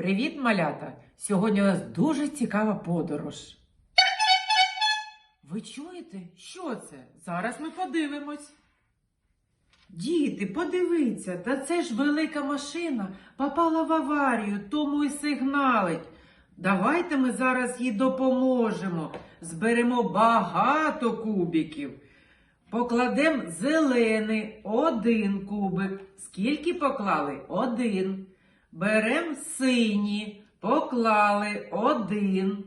Привіт, малята! Сьогодні у нас дуже цікава подорож. Ви чуєте, що це? Зараз ми подивимось. Діти, подивіться, та це ж велика машина попала в аварію, тому і сигналить. Давайте ми зараз їй допоможемо. Зберемо багато кубиків. Покладемо зелений один кубик. Скільки поклали? Один. Берем сині, поклали один.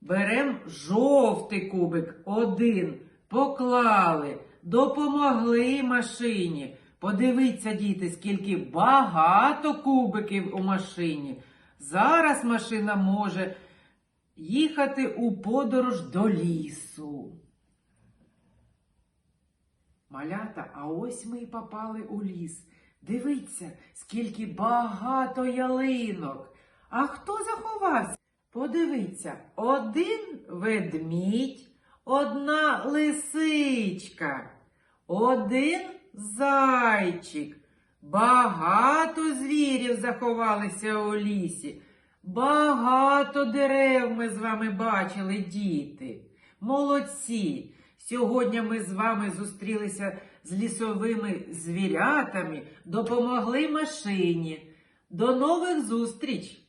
Берем жовтий кубик, один. Поклали. Допомогли машині. Подивіться, діти, скільки багато кубиків у машині. Зараз машина може їхати у подорож до лісу. Малята, а ось ми і попали у ліс. Дивіться, скільки багато ялинок. А хто заховався? Подивіться, один ведмідь, одна лисичка, один зайчик. Багато звірів заховалися у лісі. Багато дерев ми з вами бачили, діти. Молодці! Сьогодні ми з вами зустрілися з лісовими звірятами, допомогли машині. До нових зустріч!